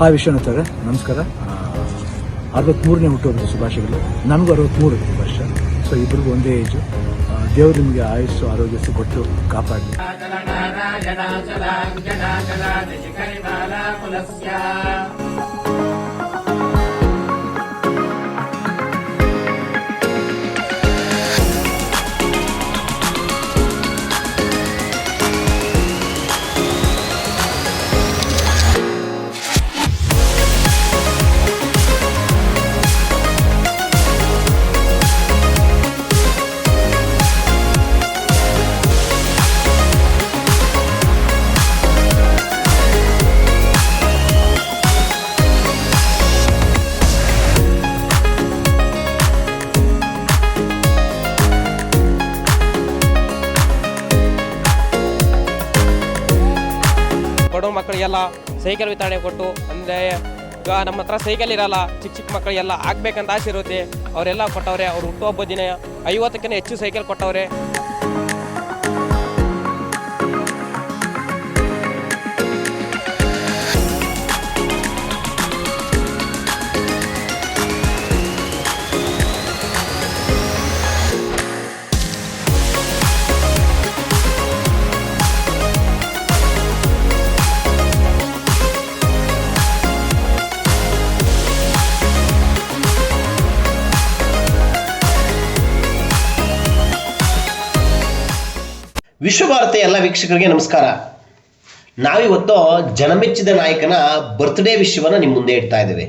Hi Vishwanath ಅವರೇ, ನಮಸ್ಕಾರ. ಅರವತ್ತ್ಮೂರನೇ ಹುಟ್ಟುಹಬ್ಬದ ಶುಭಾಶಯಗಳು. ನನಗೂ ಅರವತ್ತ್ಮೂರು ವರ್ಷ. ಸೊ ಇಬ್ಬರಿಗೂ ಒಂದೇ ಏಜು ದೇವರು ನಿಮಗೆ ಆಯುಸ್ಸು ಆರೋಗ್ಯ ಕೊಟ್ಟು ಕಾಪಾಡಲಿ. ಬಡವ ಮಕ್ಕಳಿಗೆಲ್ಲ ಸೈಕಲ್ ವಿತರಣೆ ಕೊಟ್ಟು, ಅಂದರೆ ಈಗ ನಮ್ಮ ಹತ್ರ ಸೈಕಲ್ ಇರಲ್ಲ, ಚಿಕ್ಕ ಚಿಕ್ಕ ಮಕ್ಕಳಿಗೆಲ್ಲ ಆಗಬೇಕಂತ ಆಸೆ ಇರುತ್ತೆ. ಅವರೆಲ್ಲ ಕೊಟ್ಟವ್ರೆ, ಅವ್ರು ಹುಟ್ಟುಹಬ್ಬ ದಿನ ಐವತ್ತಕ್ಕಿಂತ ಹೆಚ್ಚು ಸೈಕಲ್ ಕೊಟ್ಟವ್ರೆ. ವಿಶ್ವಭಾರತಿ ಎಲ್ಲ ವೀಕ್ಷಕರಿಗೆ ನಮಸ್ಕಾರ. ನಾವಿವತ್ತು ಜನಮೆಚ್ಚಿದ ನಾಯಕನ ಬರ್ತ್ಡೇ ವಿಷಯವನ್ನು ನಿಮ್ಮ ಮುಂದೆ ಇಡ್ತಾ ಇದ್ದೇವೆ.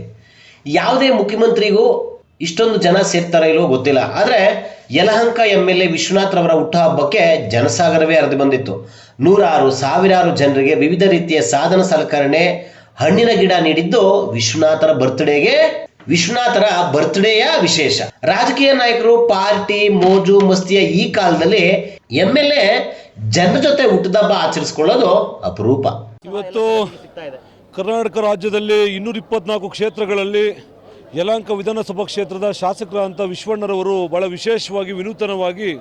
ಯಾವುದೇ ಮುಖ್ಯಮಂತ್ರಿಗೂ ಇಷ್ಟೊಂದು ಜನ ಸೇರ್ತಾರೋ ಇಲ್ವೋ ಗೊತ್ತಿಲ್ಲ. ಆದರೆ ಯಲಹಂಕ ಎಂ ಎಲ್ ಎ ವಿಶ್ವನಾಥ್ರವರ ಹುಟ್ಟುಹಬ್ಬಕ್ಕೆ ಜನಸಾಗರವೇ ಹರಿದು ಬಂದಿತ್ತು. ನೂರಾರು, ಸಾವಿರಾರು ಜನರಿಗೆ ವಿವಿಧ ರೀತಿಯ ಸಾಧನ ಸಲಕರಣೆ, ಹಣ್ಣಿನ ಗಿಡ ನೀಡಿದ್ದು ವಿಶ್ವನಾಥರ ಬರ್ತ್ಡೇಗೆ ವಿಶ್ವನಾಥರ ಬರ್ತ್ಡೇಯ ವಿಶೇಷ. ರಾಜಕೀಯ ನಾಯಕರು ಪಾರ್ಟಿ, ಮೋಜು, ಮಸ್ತಿಯ ಈ ಕಾಲದಲ್ಲಿ ಎಂ ಎಲ್ ಎ ಜನರ ಜೊತೆ ಹುಟ್ಟದಬ್ಬ ಆಚರಿಸ್ಕೊಳ್ಳೋದು ಅಪರೂಪ. ಇವತ್ತು ಕರ್ನಾಟಕ ರಾಜ್ಯದಲ್ಲಿ ಇನ್ನೂರ ಇಪ್ಪತ್ನಾಲ್ಕು ಕ್ಷೇತ್ರಗಳಲ್ಲಿ ಯಲಹಂಕ ವಿಧಾನಸಭಾ ಕ್ಷೇತ್ರದ ಶಾಸಕರಾದಂಥ ವಿಶ್ವಣ್ಣರವರು ಬಹಳ ವಿಶೇಷವಾಗಿ, ವಿನೂತನವಾಗಿ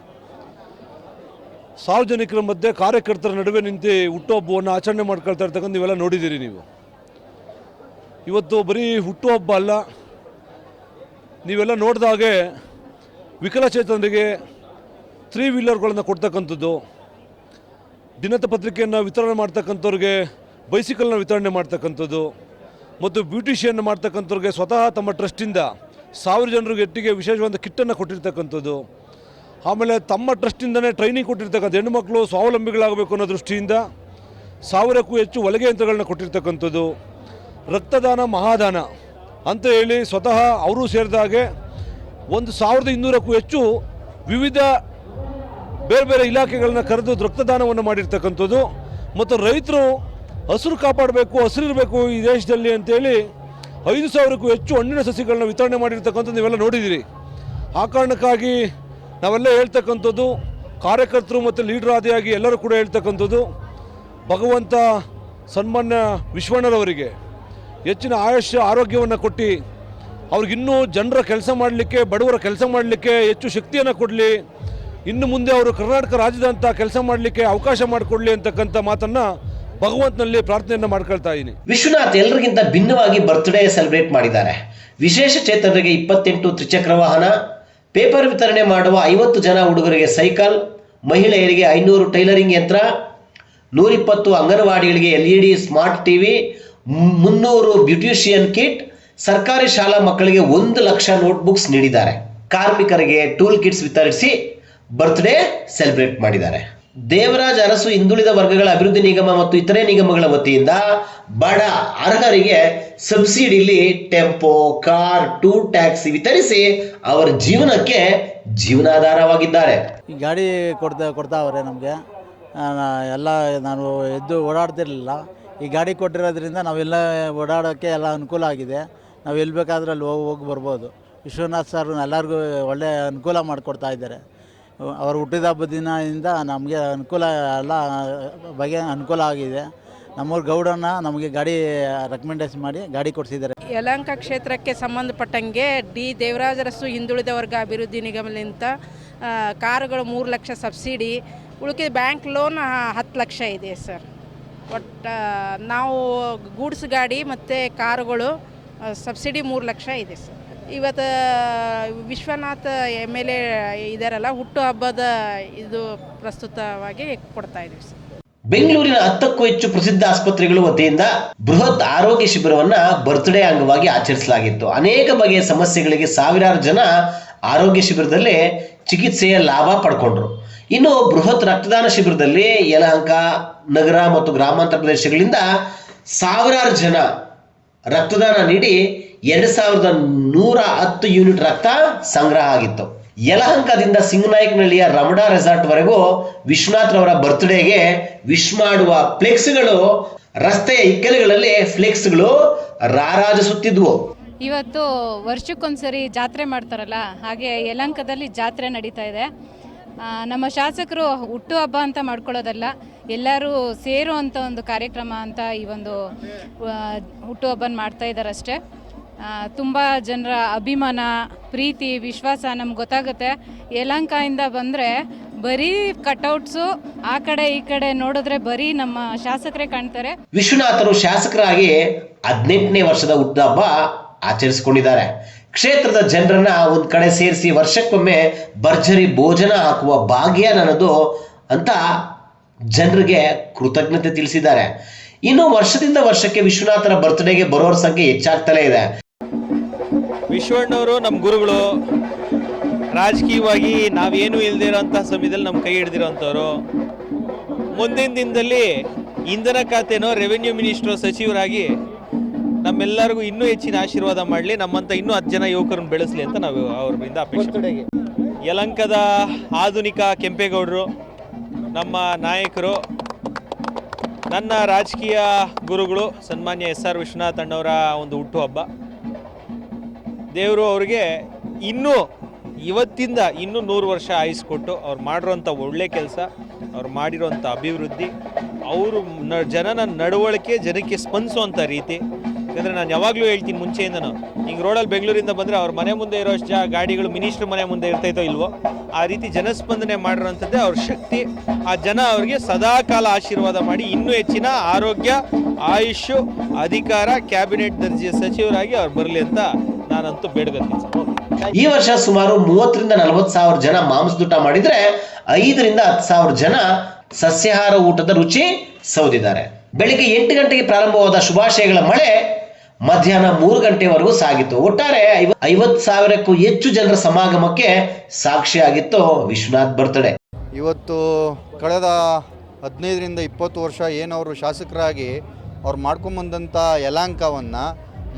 ಸಾರ್ವಜನಿಕರ ಮಧ್ಯೆ ಕಾರ್ಯಕರ್ತರ ನಡುವೆ ನಿಂತು ಹುಟ್ಟುಹಬ್ಬವನ್ನು ಆಚರಣೆ ಮಾಡ್ಕೊಳ್ತಾ ಇರ್ತಕ್ಕಂಥ ನೀವೆಲ್ಲ ನೋಡಿದ್ದೀರಿ ನೀವು. ಇವತ್ತು ಬರೀ ಹುಟ್ಟುಹಬ್ಬ ಅಲ್ಲ, ನೀವೆಲ್ಲ ನೋಡಿದ ಹಾಗೆ ವಿಕಲಚೇತನರಿಗೆ ತ್ರೀ ವೀಲರ್ಗಳನ್ನು ಕೊಡ್ತಕ್ಕಂಥದ್ದು. ದಿನಪತ್ರಿಕೆಯನ್ನು ವಿತರಣೆ ಮಾಡ್ತಕ್ಕಂಥವ್ರಿಗೆ ಬೈಸಿಕಲ್ನ ವಿತರಣೆ ಮಾಡ್ತಕ್ಕಂಥದ್ದು ಮತ್ತು ಬ್ಯೂಟಿಷಿಯನ್ ಮಾಡ್ತಕ್ಕಂಥವ್ರಿಗೆ ಸ್ವತಃ ತಮ್ಮ ಟ್ರಸ್ಟಿಂದ ಸಾವಿರ ಜನರಿಗೆ ಎಟ್ಟಿಗೆ ವಿಶೇಷವಾದ ಕಿಟ್ಟನ್ನು ಕೊಟ್ಟಿರ್ತಕ್ಕಂಥದ್ದು. ಆಮೇಲೆ ತಮ್ಮ ಟ್ರಸ್ಟಿಂದನೇ ಟ್ರೈನಿಂಗ್ ಕೊಟ್ಟಿರ್ತಕ್ಕಂಥ ಹೆಣ್ಣುಮಕ್ಕಳು ಸ್ವಾವಲಂಬಿಗಳಾಗಬೇಕು ಅನ್ನೋ ದೃಷ್ಟಿಯಿಂದ ಸಾವಿರಕ್ಕೂ ಹೆಚ್ಚು ಹೊಲಿಗೆ ಯಂತ್ರಗಳನ್ನ ಕೊಟ್ಟಿರ್ತಕ್ಕಂಥದ್ದು. ರಕ್ತದಾನ, ಮಹಾದಾನ ಅಂತ ಹೇಳಿ ಸ್ವತಃ ಅವರು ಸೇರಿದ ಹಾಗೆ ಒಂದು ಸಾವಿರದ ಇನ್ನೂರಕ್ಕೂ ಹೆಚ್ಚು ವಿವಿಧ ಬೇರೆ ಬೇರೆ ಇಲಾಖೆಗಳನ್ನ ಕರೆದು ರಕ್ತದಾನವನ್ನು ಮಾಡಿರ್ತಕ್ಕಂಥದ್ದು. ಮತ್ತು ರೈತರು ಹಸಿರು ಕಾಪಾಡಬೇಕು, ಹಸಿರಿರಬೇಕು ಈ ದೇಶದಲ್ಲಿ ಅಂತೇಳಿ ಐದು ಸಾವಿರಕ್ಕೂ ಹೆಚ್ಚು ಹಣ್ಣಿನ ಸಸಿಗಳನ್ನ ವಿತರಣೆ ಮಾಡಿರ್ತಕ್ಕಂಥದ್ದು ನೀವೆಲ್ಲ ನೋಡಿದ್ದೀರಿ. ಆ ಕಾರಣಕ್ಕಾಗಿ ನಾವೆಲ್ಲ ಹೇಳ್ತಕ್ಕಂಥದ್ದು, ಕಾರ್ಯಕರ್ತರು ಮತ್ತು ಲೀಡರ್ ಆದಿಯಾಗಿ ಎಲ್ಲರೂ ಕೂಡ ಹೇಳ್ತಕ್ಕಂಥದ್ದು, ಭಗವಂತ ಸನ್ಮಾನ್ಯ ವಿಶ್ವಣ್ಣರವರಿಗೆ ಹೆಚ್ಚಿನ ಆಯುಷ್ಯ, ಆರೋಗ್ಯವನ್ನು ಕೊಟ್ಟು ಅವ್ರಿಗಿನ್ನೂ ಜನರ ಕೆಲಸ ಮಾಡಲಿಕ್ಕೆ, ಬಡವರ ಕೆಲಸ ಮಾಡಲಿಕ್ಕೆ ಹೆಚ್ಚು ಶಕ್ತಿಯನ್ನು ಕೊಡಲಿ. ಇನ್ನು ಮುಂದೆ ಅವರು ಕರ್ನಾಟಕ ರಾಜ್ಯದಂಥ ಕೆಲಸ ಮಾಡಲಿಕ್ಕೆ ಅವಕಾಶ ಮಾಡಿಕೊಡ್ಲಿ ಅಂತಕ್ಕಂಥ ಮಾತನ್ನ ಭಗವಂತನಲ್ಲಿ ಪ್ರಾರ್ಥನೆಯನ್ನು ಮಾಡ್ಕೊಳ್ತಾ ಇದ್ದೀನಿ. ವಿಶ್ವನಾಥ್ ಎಲ್ಲರಿಗಿಂತ ಭಿನ್ನವಾಗಿ ಬರ್ತ್ಡೇ ಸೆಲೆಬ್ರೇಟ್ ಮಾಡಿದ್ದಾರೆ. ವಿಶೇಷ ಚೇತನರಿಗೆ ಇಪ್ಪತ್ತೆಂಟು ತ್ರಿಚಕ್ರ ವಾಹನ ಪೇಪರ್ ವಿತರಣೆ ಮಾಡುವ ಐವತ್ತು ಜನ ಹುಡುಗರಿಗೆ ಸೈಕಲ್ ಮಹಿಳೆಯರಿಗೆ ಐನೂರು ಟೈಲರಿಂಗ್ ಯಂತ್ರ, ನೂರಿಪ್ಪತ್ತು ಅಂಗನವಾಡಿಗಳಿಗೆ L E D smart TV ಮುನ್ನೂರು ಬ್ಯೂಟಿಷಿಯನ್ ಕಿಟ್ ಸರ್ಕಾರಿ ಶಾಲಾ ಮಕ್ಕಳಿಗೆ ಒಂದು ಲಕ್ಷ ನೋಟ್ಬುಕ್ಸ್ ನೀಡಿದ್ದಾರೆ. ಕಾರ್ಮಿಕರಿಗೆ ಟೂಲ್ ಕಿಟ್ಸ್ ವಿತರಿಸಿ ಬರ್ತ್ಡೇ ಸೆಲೆಬ್ರೇಟ್ ಮಾಡಿದ್ದಾರೆ. ದೇವರಾಜ್ ಅರಸು ಹಿಂದುಳಿದ ವರ್ಗಗಳ ಅಭಿವೃದ್ಧಿ ನಿಗಮ ಮತ್ತು ಇತರೆ ನಿಗಮಗಳ ವತಿಯಿಂದ ಬಡ ಅರ್ಹರಿಗೆ ಸಬ್ಸಿಡಿಲಿ ಟೆಂಪೋ ಕಾರ್ ಟೂರ್ ಟ್ಯಾಕ್ಸಿ ವಿತರಿಸಿ ಅವರ ಜೀವನಕ್ಕೆ ಜೀವನಾಧಾರವಾಗಿದ್ದಾರೆ. ಈ ಗಾಡಿ ಕೊಡ್ತಾ ಕೊಡ್ತಾವ್ರೆ ನಮಗೆ. ಎಲ್ಲ ನಾನು ಎದ್ದು ಓಡಾಡ್ತಿರ್ಲಿಲ್ಲ. ಈ ಗಾಡಿ ಕೊಟ್ಟಿರೋದ್ರಿಂದ ನಾವೆಲ್ಲ ಓಡಾಡೋಕ್ಕೆ ಎಲ್ಲ ಅನುಕೂಲ ಆಗಿದೆ. ನಾವು ಎಲ್ಲಿ ಬೇಕಾದ್ರೆ ಅಲ್ಲಿ ಹೋಗಿ ಹೋಗಿ ಬರ್ಬೋದು. ವಿಶ್ವನಾಥ್ ಸರ್ ಎಲ್ಲರಿಗೂ ಒಳ್ಳೆ ಅನುಕೂಲ ಮಾಡಿಕೊಡ್ತಾ ಇದ್ದಾರೆ. ಅವ್ರ ಹುಟ್ಟಿದ ಹಬ್ಬ ದಿನದಿಂದ ನಮಗೆ ಅನುಕೂಲ ಎಲ್ಲ ಬಗೆ ಅನುಕೂಲ ಆಗಿದೆ. ನಮ್ಮೂರು ಗೌಡನ್ನ ನಮಗೆ ಗಾಡಿ ರೆಕಮೆಂಡೇಶನ್ ಮಾಡಿ ಗಾಡಿ ಕೊಡಿಸಿದ್ದಾರೆ. ಯಲಹಂಕ ಕ್ಷೇತ್ರಕ್ಕೆ ಸಂಬಂಧಪಟ್ಟಂಗೆ ಡಿ ದೇವರಾಜರಸು ಹಿಂದುಳಿದ ವರ್ಗ ಅಭಿವೃದ್ಧಿ ನಿಗಮದಿಂದ ಕಾರುಗಳು ಮೂರು ಲಕ್ಷ ಸಬ್ಸಿಡಿ, ಉಳಿಕೆ ಬ್ಯಾಂಕ್ ಲೋನ್ ಹತ್ತು ಲಕ್ಷ ಇದೆ ಸರ್. ಒಟ್ಟು ನಾವು ಗೂಡ್ಸ್ ಗಾಡಿ ಮತ್ತು ಕಾರುಗಳು ಸಬ್ಸಿಡಿ ಮೂರು ಲಕ್ಷ ಇದೆ ಸರ್. ಇವತ್ತು ವಿಶ್ವನಾಥ್ ಎಂ ಎಲ್ ಎ ಇದಾರಲ್ಲ, ಹುಟ್ಟು ಹಬ್ಬದ ಇದು ಪ್ರಸ್ತುತವಾಗಿ ಕೊಡ್ತಾ ಇದೀವಿ ಬೆಂಗಳೂರಿನ ಹತ್ತಕ್ಕೂ ಹೆಚ್ಚು ಪ್ರಸಿದ್ಧ ಆಸ್ಪತ್ರೆಗಳು ವತಿಯಿಂದ ಬೃಹತ್ ಆರೋಗ್ಯ ಶಿಬಿರವನ್ನ ಬರ್ತ್ಡೇ ಅಂಗವಾಗಿ ಆಚರಿಸಲಾಗಿತ್ತು. ಅನೇಕ ಬಗೆಯ ಸಮಸ್ಯೆಗಳಿಗೆ ಸಾವಿರಾರು ಜನ ಆರೋಗ್ಯ ಶಿಬಿರದಲ್ಲಿ ಚಿಕಿತ್ಸೆಯ ಲಾಭ ಪಡ್ಕೊಂಡ್ರು. ಇನ್ನು ಬೃಹತ್ ರಕ್ತದಾನ ಶಿಬಿರದಲ್ಲಿ ಯಲಹಂಕ, ನಗರ ಮತ್ತು ಗ್ರಾಮಾಂತರ ಪ್ರದೇಶಗಳಿಂದ ಸಾವಿರಾರು ಜನ ರಕ್ತದಾನ ನೀಡಿ ಎರಡು ಸಾವಿರದ ನೂರ ಹತ್ತು ಯೂನಿಟ್ ರಕ್ತ ಸಂಗ್ರಹ ಆಗಿತ್ತು. ಯಲಹಂಕದಿಂದ ಸಿಂಗನಾಯಕನಹಳ್ಳಿಯ ರಮಡಾ ರೆಸಾರ್ಟ್ ವರೆಗೂ ವಿಶ್ವನಾಥ್ ರವರ ಬರ್ತ್ಡೇಗೆ ವಿಶ್ ಮಾಡುವ ಫ್ಲೆಕ್ಸ್ಗಳು, ರಸ್ತೆಯ ಇಕ್ಕೆಲೆಗಳಲ್ಲಿ ಫ್ಲೆಕ್ಸ್ಗಳು ರಾರಾಜಿಸುತ್ತಿದ್ವು. ಇವತ್ತು ವರ್ಷಕ್ಕೊಂದ್ಸರಿ ಜಾತ್ರೆ ಮಾಡ್ತಾರಲ್ಲ, ಹಾಗೆ ಯಲಹಂಕದಲ್ಲಿ ಜಾತ್ರೆ ನಡೀತಾ ಇದೆ. ನಮ್ಮ ಶಾಸಕರು ಹುಟ್ಟುಹಬ್ಬ ಅಂತ ಮಾಡ್ಕೊಳ್ಳೋದಲ್ಲ, ಎಲ್ಲರೂ ಸೇರುವಂಥ ಒಂದು ಕಾರ್ಯಕ್ರಮ ಅಂತ ಈ ಒಂದು ಹುಟ್ಟುಹಬ್ಬನ್ ಮಾಡ್ತಾ ಇದ್ದಾರೆ ಅಷ್ಟೇ ತುಂಬ ಜನರ ಅಭಿಮಾನ, ಪ್ರೀತಿ, ವಿಶ್ವಾಸ ನಮ್ಗೆ ಗೊತ್ತಾಗುತ್ತೆ. ಯಲಂಕಾಯಿಂದ ಬಂದರೆ ಬರೀ ಕಟೌಟ್ಸು ಆ ಕಡೆ ಈ ಕಡೆ ನೋಡಿದ್ರೆ ಬರೀ ನಮ್ಮ ಶಾಸಕರೇ ಕಾಣ್ತಾರೆ. ವಿಶ್ವನಾಥರು ಶಾಸಕರಾಗಿ ಹದಿನೆಂಟನೇ ವರ್ಷದ ಹುಟ್ಟುಹಬ್ಬ ಆಚರಿಸಿಕೊಂಡಿದ್ದಾರೆ. ಕ್ಷೇತ್ರದ ಜನರನ್ನ ಒಂದ್ ಕಡೆ ಸೇರಿಸಿ ವರ್ಷಕ್ಕೊಮ್ಮೆ ಭರ್ಜರಿ ಭೋಜನ ಹಾಕುವ ಭಾಗ್ಯ ನನ್ನದು ಅಂತ ಜನರಿಗೆ ಕೃತಜ್ಞತೆ ತಿಳಿಸಿದ್ದಾರೆ. ಇನ್ನು ವರ್ಷದಿಂದ ವರ್ಷಕ್ಕೆ ವಿಶ್ವನಾಥರ ಬರ್ತ್ಡೇಗೆ ಬರೋರ ಸಂಖ್ಯೆ ಹೆಚ್ಚಾಗ್ತಲೇ ಇದೆ. ವಿಶ್ವಣ್ಣವರು ನಮ್ಮ ಗುರುಗಳು, ರಾಜಕೀಯವಾಗಿ ನಾವೇನು ಇಲ್ದಿರೋಂಥ ಸಮಯದಲ್ಲಿ ನಮ್ಮ ಕೈ ಹಿಡ್ದಿರೋಂಥವ್ರು. ಮುಂದಿನ ದಿನದಲ್ಲಿ ಇಂಧನ ಖಾತೆನೋ ರೆವೆನ್ಯೂ ಮಿನಿಸ್ಟ್ರು ಸಚಿವರಾಗಿ ನಮ್ಮೆಲ್ಲರಿಗೂ ಇನ್ನೂ ಹೆಚ್ಚಿನ ಆಶೀರ್ವಾದ ಮಾಡಲಿ ನಮ್ಮಂಥ ಇನ್ನೂ ಹತ್ತು ಜನ ಯುವಕರನ್ನು ಬೆಳೆಸಲಿ ಅಂತ ನಾವು ಅವರಿಂದ ಅಪೇಕ್ಷೆ ಯಲಂಕದ ಆಧುನಿಕ ಕೆಂಪೇಗೌಡರು ನಮ್ಮ ನಾಯಕರು ನನ್ನ ರಾಜಕೀಯ ಗುರುಗಳು ಸನ್ಮಾನ್ಯ ಎಸ್ ಆರ್ ವಿಶ್ವನಾಥ್ ಅಣ್ಣವರ ಒಂದು ಹುಟ್ಟುಹಬ್ಬ ದೇವರು ಅವರಿಗೆ ಇನ್ನೂ ಇವತ್ತಿಂದ ಇನ್ನೂ ನೂರು ವರ್ಷ ಆಯಿಸ್ಕೊಟ್ಟು ಅವ್ರು ಮಾಡಿರೋಂಥ ಒಳ್ಳೆ ಕೆಲಸ ಅವ್ರು ಮಾಡಿರೋಂಥ ಅಭಿವೃದ್ಧಿ ಅವರು ನ ಜನನ ನಡವಳಿಕೆ ಜನಕ್ಕೆ ಸ್ಪಂದಿಸುವಂಥ ರೀತಿ ಯಾಕಂದರೆ ನಾನು ಯಾವಾಗಲೂ ಹೇಳ್ತೀನಿ ಮುಂಚೆಯಿಂದನೂ. ಈಗ ರೋಡಲ್ಲಿ ಬೆಂಗಳೂರಿಂದ ಬಂದರೆ ಅವ್ರ ಮನೆ ಮುಂದೆ ಇರೋ ಜಾ ಗಾಡಿಗಳು ಮಿನಿಸ್ಟ್ರ್ ಮನೆ ಮುಂದೆ ಇರ್ತೈತೋ ಇಲ್ವೋ, ಆ ರೀತಿ ಜನಸ್ಪಂದನೆ ಮಾಡಿರೋಂಥದ್ದೇ ಅವ್ರ ಶಕ್ತಿ. ಆ ಜನ ಅವ್ರಿಗೆ ಸದಾಕಾಲ ಆಶೀರ್ವಾದ ಮಾಡಿ ಇನ್ನೂ ಹೆಚ್ಚಿನ ಆರೋಗ್ಯ ಆಯುಷು ಅಧಿಕಾರ, ಕ್ಯಾಬಿನೆಟ್ ದರ್ಜೆಯ ಸಚಿವರಾಗಿ ಅವ್ರು ಬರಲಿ ಅಂತ ನಾನಂತೂ ಸರ್ ಈ ವರ್ಷ ಸುಮಾರು ಮೂವತ್ತರಿಂದ ನಲವತ್ತು ಸಾವಿರ ಜನ ಮಾಂಸದೂಟ ಮಾಡಿದ್ರೆ ಐದರಿಂದ ಹತ್ತು ಸಾವಿರ ಜನ ಸಸ್ಯಾಹಾರ ಊಟದ ರುಚಿ ಸೌದಿದ್ದಾರೆ. ಬೆಳಿಗ್ಗೆ ಎಂಟು ಗಂಟೆಗೆ ಪ್ರಾರಂಭವಾದ ಶುಭಾಶಯಗಳ ಮಳೆ ಮಧ್ಯಾಹ್ನ ಮೂರು ಗಂಟೆವರೆಗೂ ಸಾಗಿತ್ತು ಒಟ್ಟಾರೆ ಐವತ್ ಸಾವಿರಕ್ಕೂ ಹೆಚ್ಚು ಜನರ ಸಮಾಗಮಕ್ಕೆ ಸಾಕ್ಷಿಯಾಗಿತ್ತು ವಿಶ್ವನಾಥ್ ಬರ್ತಡೆ. ಇವತ್ತು ಕಳೆದ ಹದಿನೈದರಿಂದ ಇಪ್ಪತ್ತು ವರ್ಷ ಏನವರು ಶಾಸಕರಾಗಿ ಅವ್ರು ಮಾಡ್ಕೊಂಬಂದಂಥ ಯಲಾಂಕವನ್ನು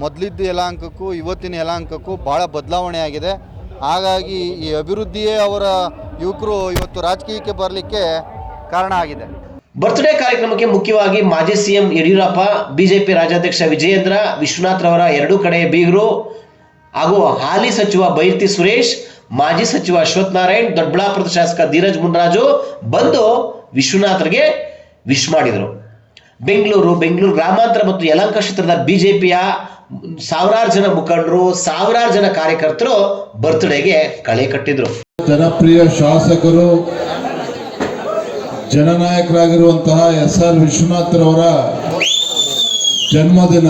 ಮೊದಲಿದ್ದ ಯಲಾಂಕಕ್ಕೂ ಇವತ್ತಿನ ಯಲಾಂಕಕ್ಕೂ ಭಾಳ ಬದಲಾವಣೆ ಆಗಿದೆ. ಹಾಗಾಗಿ ಈ ಅಭಿವೃದ್ಧಿಯೇ ಅವರ ಯುವಕರು ಇವತ್ತು ರಾಜಕೀಯಕ್ಕೆ ಬರಲಿಕ್ಕೆ ಕಾರಣ ಆಗಿದೆ. ಬರ್ತ್ಡೇ ಕಾರ್ಯಕ್ರಮಕ್ಕೆ ಮುಖ್ಯವಾಗಿ ಮಾಜಿ ಸಿಎಂ ಯಡಿಯೂರಪ್ಪ, ಬಿಜೆಪಿ ರಾಜ್ಯಾಧ್ಯಕ್ಷ ವಿಜಯೇಂದ್ರ, ವಿಶ್ವನಾಥ್ ರವರ ಎರಡೂ ಕಡೆಯ ಬೀಗರು ಹಾಗೂ ಹಾಲಿ ಸಚಿವ ಬೈರ್ತಿ ಸುರೇಶ್, ಮಾಜಿ ಸಚಿವ ಅಶ್ವಥ್ ನಾರಾಯಣ್, ದೊಡ್ಡಬಳ್ಳಾಪುರದ ಶಾಸಕ ಧೀರಜ್ ಮುನ್ರಾಜು ಬಂದು ವಿಶ್ವನಾಥ್ರಿಗೆ ವಿಶ್ ಮಾಡಿದರು. ಬೆಂಗಳೂರು ಬೆಂಗಳೂರು ಗ್ರಾಮಾಂತರ ಮತ್ತು ಯಲಂಕ ಕ್ಷೇತ್ರದ ಬಿಜೆಪಿಯ ಸಾವಿರಾರು ಜನ ಮುಖಂಡರು, ಸಾವಿರಾರು ಜನ ಕಾರ್ಯಕರ್ತರು ಬರ್ತ್ಡೇಗೆ ಕಳೆ ಕಟ್ಟಿದ್ರು. ಜನಪ್ರಿಯ ಶಾಸಕರು ಜನನಾಯಕರಾಗಿರುವಂತಹ ಎಸ್ ಆರ್ ವಿಶ್ವನಾಥ್ರವರ ಜನ್ಮದಿನ.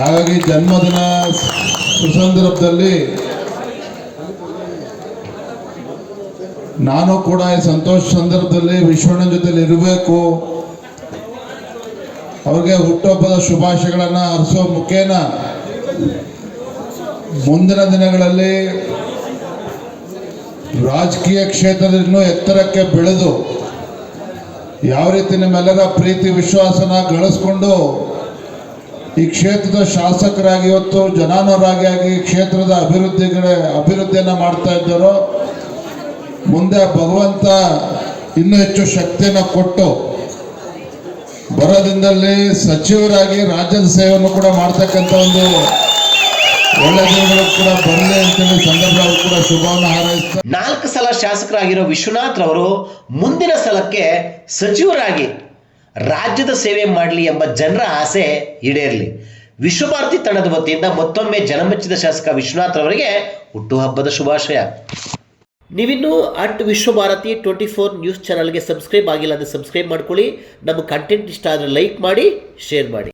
ಹಾಗಾಗಿ ಜನ್ಮದಿನ ಸುಸಂದರ್ಭದಲ್ಲಿ ನಾನು ಕೂಡ ಈ ಸಂತೋಷ ಸಂದರ್ಭದಲ್ಲಿ ವಿಶ್ವನ ಜೊತೆಲಿ ಇರಬೇಕು. ಅವ್ರಿಗೆ ಹುಟ್ಟುಹಬ್ಬದ ಶುಭಾಶಯಗಳನ್ನು ಹರಿಸೋ ಮುಖೇನ ಮುಂದಿನ ದಿನಗಳಲ್ಲಿ ರಾಜಕೀಯ ಕ್ಷೇತ್ರದಲ್ಲಿ ಎತ್ತರಕ್ಕೆ ಬೆಳೆದು ಯಾವ ರೀತಿ ನಿಮ್ಮೆಲ್ಲರ ಪ್ರೀತಿ, ವಿಶ್ವಾಸನ ಗಳಿಸ್ಕೊಂಡು ಈ ಕ್ಷೇತ್ರದ ಶಾಸಕರಾಗಿ ಇವತ್ತು ಜನಾನುರಾಗಿ ಆಗಿ ಕ್ಷೇತ್ರದ ಅಭಿವೃದ್ಧಿಗೆ ಅಭಿವೃದ್ಧಿಯನ್ನು ಮಾಡ್ತಾ ಇದ್ದಾರೋ, ಮುಂದೆ ಭಗವಂತ ಇನ್ನೂ ಹೆಚ್ಚು ಶಕ್ತಿಯನ್ನು ಕೊಟ್ಟು ಬರೋದಿಂದಲ್ಲಿ ಸಚಿವರಾಗಿ ರಾಜ್ಯದ ಸೇವೆಯನ್ನು ಕೂಡ ಮಾಡ್ತಕ್ಕಂಥ ಒಂದು ಒಳ್ಳೆ ದಿನಗಳು ಕೂಡ ಬರಲಿ ಅಂತೇಳಿ ಸಂದರ್ಭದಲ್ಲಿ ಕೂಡ ಶುಭವನ್ನು ಹಾರೈಸ್ತಾ ನಾಲ್ಕು ಸಲ ಶಾಸಕರಾಗಿರೋ ವಿಶ್ವನಾಥ್ ಅವರು ಮುಂದಿನ ಸಲಕ್ಕೆ ಸಚಿವರಾಗಿ ರಾಜ್ಯದ ಸೇವೆ ಮಾಡಲಿ ಎಂಬ ಜನರ ಆಸೆ ಈಡೇರಲಿ. ವಿಶ್ವಭಾರತಿ ತಂಡದ ವತಿಯಿಂದ ಮತ್ತೊಮ್ಮೆ ಜನಮೆಚ್ಚಿದ ಶಾಸಕ ವಿಶ್ವನಾಥ್ ರವರಿಗೆ ಹುಟ್ಟುಹಬ್ಬದ ಶುಭಾಶಯ. ನೀವಿನ್ನೂ at Vishwabharati twenty four news ಚಾನಲ್ಗೆ ಸಬ್ಸ್ಕ್ರೈಬ್ ಆಗಿಲ್ಲ ಅಂದರೆ ಸಬ್ಸ್ಕ್ರೈಬ್ ಮಾಡ್ಕೊಳ್ಳಿ. ನಮ್ಮ ಕಂಟೆಂಟ್ ಇಷ್ಟ ಆದರೆ ಲೈಕ್ ಮಾಡಿ ಶೇರ್ ಮಾಡಿ.